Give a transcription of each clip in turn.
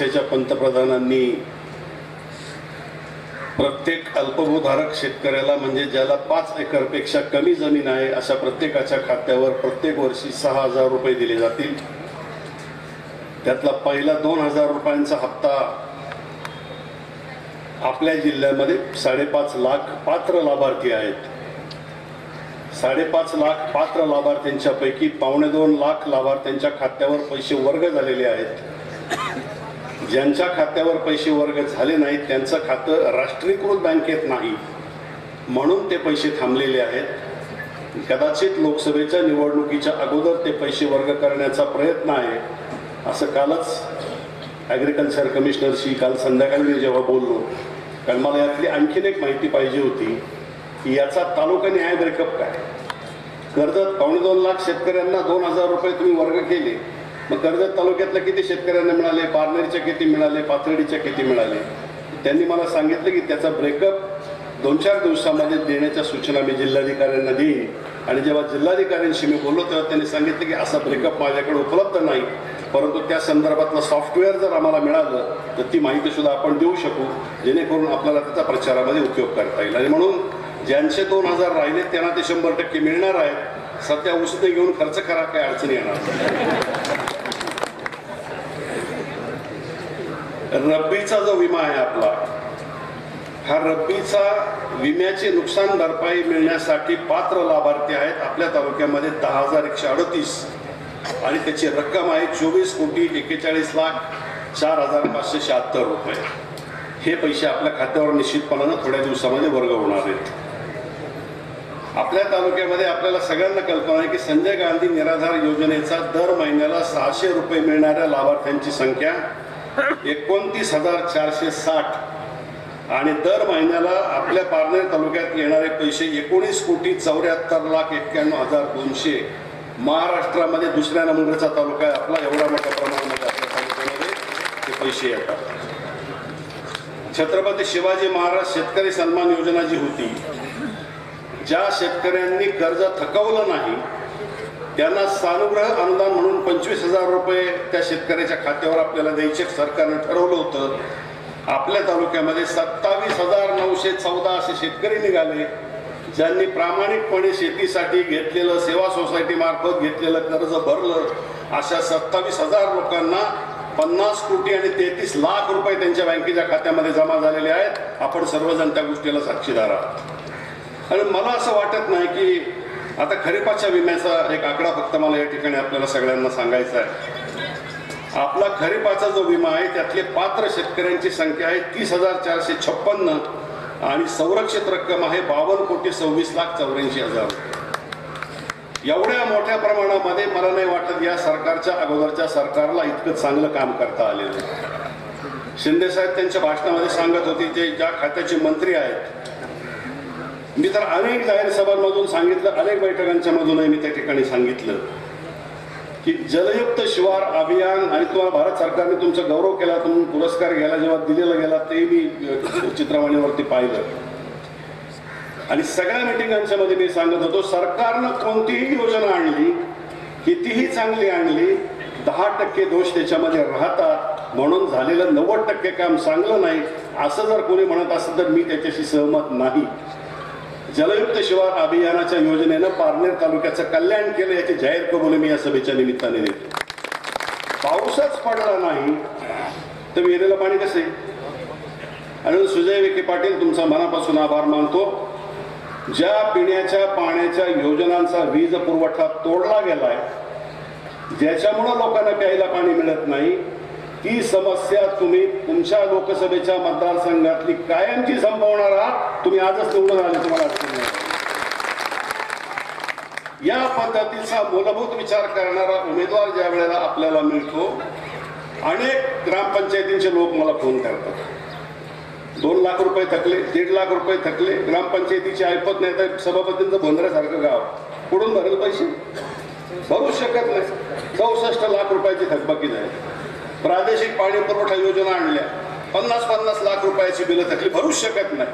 देशाच्या पंतप्रधानांनी प्रत्येक अल्पभूधारक शेतकऱ्याला म्हणजे ज्याला पाच एकरपेक्षा कमी जमीन आहे अशा प्रत्येकाच्या खात्यावर प्रत्येक वर्षी सहा हजार रुपये दिले जातील. त्यातला पहिला दोन हजार रुपयांचा हप्ता आपल्या जिल्ह्यामध्ये साडेपाच लाख पात्र लाभार्थी आहेत. साडेपाच लाख पात्र लाभार्थ्यांच्यापैकी पावणे दोन लाख लाभार्थ्यांच्या खात्यावर पैसे वर्ग झालेले आहेत. ज्यांच्या खात्यावर पैसे वर्ग झाले नाहीत त्यांचं खातं राष्ट्रीयकृत बँकेत नाही. म्हणून ते पैसे थांबलेले आहेत. कदाचित लोकसभेच्या निवडणुकीच्या अगोदर ते पैसे वर्ग करण्याचा प्रयत्न आहे असं कालच ॲग्रिकल्चर कमिशनरशी काल संध्याकाळी मी जेव्हा बोललो कारण मला यातली आणखीन एक माहिती पाहिजे होती की याचा तालुका न्याय ब्रेकअप काय? कर्जत पावणे दोन लाख शेतकऱ्यांना दोन हजार रुपये तुम्ही वर्ग केले. मग कर्जत तालुक्यातल्या किती शेतकऱ्यांना मिळाले? पारनेरच्या किती मिळाले? पाथर्डीच्या किती मिळाले? त्यांनी मला सांगितलं की त्याचा ब्रेकअप दोन चार दिवसामध्ये देण्याच्या सूचना मी जिल्हाधिकाऱ्यांना देईन आणि जेव्हा जिल्हाधिकाऱ्यांशी मी बोललो तेव्हा त्यांनी सांगितलं की असा ब्रेकअप माझ्याकडे उपलब्ध नाही. परंतु त्या संदर्भातलं सॉफ्टवेअर जर आम्हाला मिळालं तर ती माहिती सुद्धा आपण देऊ शकू जेणेकरून आपल्याला त्याचा प्रचारामध्ये उपयोग करता येईल. आणि म्हणून ज्यांचे दोन हजार राहिले त्यांना ते शंभर टक्के मिळणार आहेत. सध्या औषधं घेऊन खर्च करा काही अडचणी येणार रब्बीचा जो विमा आहे आपला हा रब्बीचा विम्याची नुकसान भरपाई मिळण्यासाठी पात्र लाभार्थी आहेत. आपल्या तालुक्यामध्ये दहा हजार एकशे अडतीस. आणि त्याची रक्कम आहे चोवीस कोटी एक्केचाळीस लाख चार हजार पाचशे शहात्तर रुपये. हे पैसे आपल्या खात्यावर निश्चितपणानं थोड्या दिवसामध्ये वर्ग होणार आहेत. आपल्या तालुक्यामध्ये आपल्याला सगळ्यांना कल्पना आहे की संजय गांधी निराधार योजनेचा दर महिन्याला सहाशे रुपये मिळणाऱ्या लाभार्थ्यांची संख्या एकोणतीस हजार चारशे साठ. आणि दर महिन्याला आपल्या पारनेर तालुक्यात येणारे पैसे एकोणीस कोटी चौऱ्याहत्तर लाख एक्क्याण्णव हजार दोनशे. महाराष्ट्रामध्ये दुसऱ्या नंबरचा तालुका आहे आपला एवढा मोठ्या प्रमाणामध्ये आपल्या तालुक्यामध्ये ते पैसे येतात. छत्रपती शिवाजी महाराज शेतकरी सन्मान योजना जी होती ज्या शेतकऱ्यांनी कर्ज थकवलं नाही त्यांना सानुग्रह अनुदान म्हणून पंचवीस हजार रुपये त्या शेतकऱ्याच्या खात्यावर आपल्याला द्यायचे. सरकारनं ठरवलं होतं. आपल्या तालुक्यामध्ये सत्तावीस हजार नऊशे चौदा असे शेतकरी निघाले ज्यांनी प्रामाणिकपणे शेतीसाठी घेतलेलं सेवा सोसायटी मार्फत घेतलेलं कर्ज भरलं. अशा सत्तावीस हजार लोकांना पन्नास कोटी आणि तेहतीस लाख रुपये त्यांच्या बँकेच्या खात्यामध्ये जमा झालेले आहेत. आपण सर्वजण त्या गोष्टीला साक्षीदार आहात. आणि मला असं वाटत नाही की आता खरीपाच्या विम्याचा एक आकडा फक्त मला या ठिकाणी आपल्याला सगळ्यांना सांगायचा आहे आपला खरीपाचा जो विमा आहे त्यातले पात्र शेतकऱ्यांची संख्या आहे तीस हजार चारशे छप्पन्न आणि संरक्षित रक्कम आहे बावन्न कोटी सव्वीस लाख चौऱ्याऐंशी हजार एवढ्या मोठ्या प्रमाणामध्ये मला नाही वाटत या सरकारच्या अगोदरच्या सरकारला इतकं चांगलं काम करता आलेलं आहे. शिंदे साहेब त्यांच्या भाषणामध्ये सांगत होते ते ज्या खात्याचे मंत्री आहेत मी तर अनेक जाहीर सभांमधून सांगितलं अनेक बैठकांच्या मधूनही मी त्या ठिकाणी सांगितलं की जलयुक्त शिवार अभियान आणि तुम्हाला भारत सरकारने तुमचा गौरव केला तुम्ही पुरस्कार घ्यायला जेव्हा दिलेला गेला ते मी चित्रवाणीवरती पाहिलं. आणि सगळ्या मिटिंगांच्या मध्ये मी सांगत होतो सरकारनं कोणतीही योजना आणली कितीही चांगली आणली दहा टक्के दोष त्याच्यामध्ये राहतात. म्हणून झालेलं नव्वद टक्के काम चांगलं नाही. असं जर कोणी म्हणत असेल तर मी त्याच्याशी सहमत नाही. जलयुक्त शिवार अभियानाच्या योजनेनं पारनेर तालुक्याचं कल्याण केलं याची जाहीर कबुली मी या सभेच्या निमित्ताने देतो. पाऊसच पडला नाही तर विहिरीला पाणी कसे? आणि सुजय विखे पाटील तुमचा मनापासून आभार मानतो. ज्या पिण्याच्या पाण्याच्या योजनांचा वीज पुरवठा तोडला गेलाय ज्याच्यामुळं लोकांना प्यायला पाणी मिळत नाही ती समस्या तुम्ही तुमच्या लोकसभेच्या मतदारसंघातली कायमची संपवणार आहात. तुम्ही आजच निवडून आले तुम्हाला या पद्धतीचा मूलभूत विचार करणारा उमेदवार ज्या वेळेला आपल्याला मिळतो अनेक ग्रामपंचायतींचे लोक मला फोन करतात. दोन लाख रुपये थकले दीड लाख रुपये थकले ग्रामपंचायतीची ऐपत नाही तर सभापतींचं भोंदऱ्यासारखं गाव. कुठून भरेल पैसे? भरू शकत नाही. चौसष्ट लाख रुपयाची थकबाकी झाली. प्रादेशिक पाणी पुरवठा योजना आणल्या. पन्नास पन्नास लाख रुपयाची बिलं थकली भरूच शकत नाही.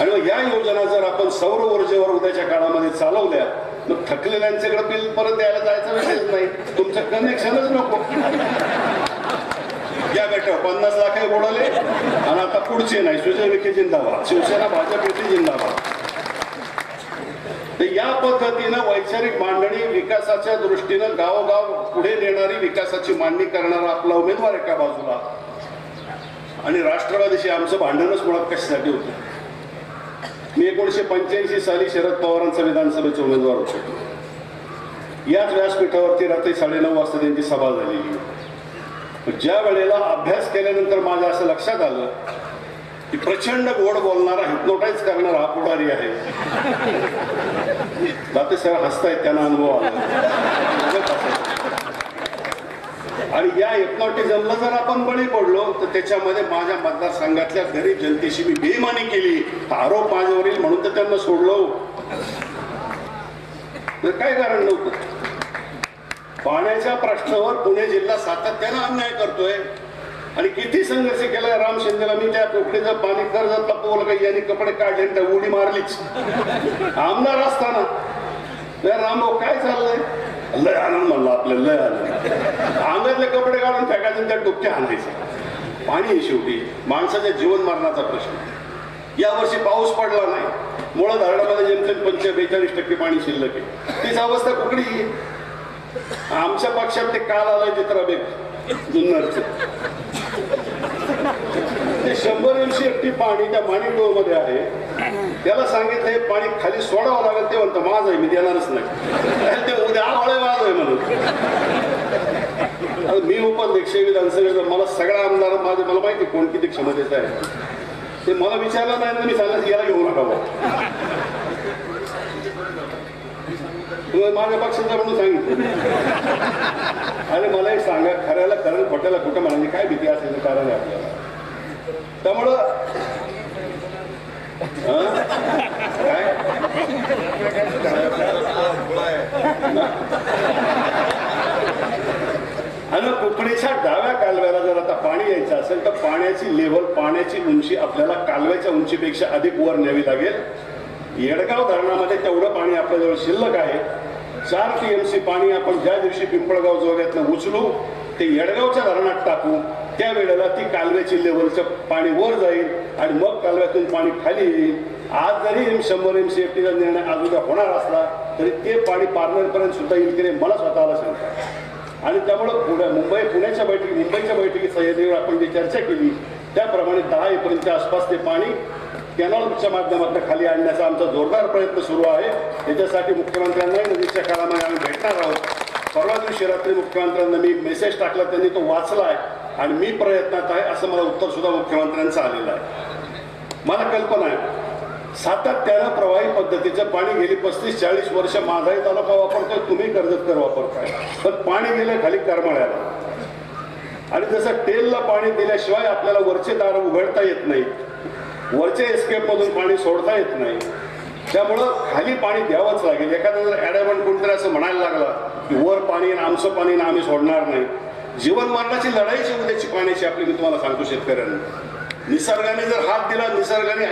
आणि मग या योजना जर आपण सौर ऊर्जेवर उद्याच्या काळामध्ये चालवल्या मग थकलेल्यांच्याकडे बिल परत द्यायला जायचा विषयच नाही. तुमचं कनेक्शनच नको. या बेटा पन्नास लाख बोडले बोलाले आणि आता पुढचे नाही. सुजय विखे जिंदाबाद. शिवसेना भाजप युती जिंदाबाद. पद्धतीनं वैचारिक मांडणी विकासाच्या दृष्टीनं गावोगाव पुढे नेणारी विकासाची मांडणी करणारा आपला उमेदवार एका बाजूला. आणि राष्ट्रवादीशी आमचं भांडणच मुळात कशासाठी होतं? मी एकोणीशे पंच्याऐंशी साली शरद पवारांचा विधानसभेचा उमेदवार होतो. याच व्यासपीठावरती रात्री साडेनऊ वाजता त्यांची सभा झालेली. ज्या वेळेला अभ्यास केल्यानंतर माझ्या असं लक्षात आलं की प्रचंड गोड बोलणारा हिप्नोटाईज करणारा हा पुढारी आहे. दाते सर हसतायत त्यांना अनुभव आला. आणि या हिप्नॉटिझमला जर आपण बळी पडलो तर त्याच्यामध्ये माझ्या मतदारसंघातल्या गरीब जनतेशी मी बेमानी केली. आरोप माझ्यावरील म्हणून तर त्यांना सोडलो. तर काय कारण नव्हतं? पाण्याच्या प्रश्नावर पुणे जिल्हा सातत्यानं अन्याय करतोय. आणि किती संघर्ष केला राम शिंदेला मी त्या कोकणीचं पाणी कर्ज तपवलं काही यांनी कपडे काढले आणि त्या उडी मारलीच. आमदार असताना. रामभाऊ काय चाललंय? लय आनंद म्हणला आपल्याला लय आनंद. अंगातले कपडे काढून फेकायचे त्या डुबक्या आणायचं पाणी आहे शेवटी. माणसाच्या जीवन मरणाचा प्रश्न. यावर्षी पाऊस पडला नाही. मुळा धरणामध्ये जेमतेम पंच बेचाळीस टक्के पाणी शिल्लक आहे. तीच अवस्था कुकडी आमच्या पक्षात ते काल आलंय चित्राबेग जुन्नरचं. ते शंभर ऐंशी एकटी पाणी त्या माणिकडो मध्ये आहे. त्याला सांगितलं हे पाणी खाली सोडावं लागेल ते म्हणतं माझ आहे मी देणारच नाही. ते उद्या आवळे माझं आहे म्हणून. मी उपाध्यक्ष आहे विधानसभेचा मला सगळा आमदार माझे मला माहिती कोण किती क्षमतेचा आहे. ते मला विचारलं नाही मी सांगायचं याला घेऊ नका तू माझ्या पक्षाचा म्हणून सांगितलं. आणि मला एक सांगा खऱ्याला कारण खोट्याला कुठं म्हणायची काय भीती असेल कारण आहे आपल्याला? त्यामुळं काय? आणि कुकडीच्या डाव्या कालव्याला जर आता पाणी यायचं असेल तर पाण्याची लेवल पाण्याची उंची आपल्याला कालव्याच्या उंचीपेक्षा अधिक वर न्यावी लागेल. येडगाव धरणामध्ये तेवढं पाणी आपल्याजवळ शिल्लक आहे. चार टी एम सी पाणी आपण ज्या दिवशी पिंपळगाव जोग्यातनं उचलू ते येडगावच्या धरणात टाकू त्या वेळेला ती कालव्याची लेवलचं पाणी वर जाईल आणि मग कालव्यातून पाणी खाली येईल. आज जरी एम शंभर एम सी एफ टीचा निर्णय आज उद्या होणार असला तरी ते पाणी पार्लरपर्यंत सुद्धा येईल की नाही मला स्वतःला सांगतात आणि त्यामुळं पुण्या मुंबई पुण्याच्या बैठकी मुंबईच्या बैठकीत सह्याद्रीवर आपण जी चर्चा केली त्याप्रमाणे दहा एप्रिलच्या आसपास ते पाणी कॅनॉलच्या माध्यमातून खाली आणण्याचा आमचा जोरदार प्रयत्न सुरू आहे. त्याच्यासाठी मुख्यमंत्र्यांनाही नजीकच्या काळामध्ये आम्ही भेटणार आहोत. परवा दिवशी रात्री मुख्यमंत्र्यांना मी मेसेज टाकला त्यांनी तो वाचला आहे आणि मी प्रयत्नात आहे असं मला उत्तर सुद्धा मुख्यमंत्र्यांचं आलेलं आहे. मला कल्पना आहे सातत्यानं प्रवाही पद्धतीचं पाणी गेली पस्तीस चाळीस वर्ष माझाही तालुका वापरतोय तुम्ही कर्जतकर वापरताय. पण पाणी गेलं खाली करमाळ्याला. आणि जसं टेलला पाणी दिल्याशिवाय आपल्याला वरचे दार उघडता येत नाही वरचे एस्केप मधून पाणी सोडता येत नाही. त्यामुळं खाली पाणी द्यावंच लागेल. एखादा जर ॲडॅमंट कोणतरी असं म्हणायला लागला की वर पाणी आणि आमचं पाणी ना आम्ही सोडणार नाही. जीवन मरणाची लढाईची उद्याची पाण्याची आपली मी तुम्हाला सांगतो शेतकऱ्यांना. निसर्गाने जर हात दिला निसर्गाने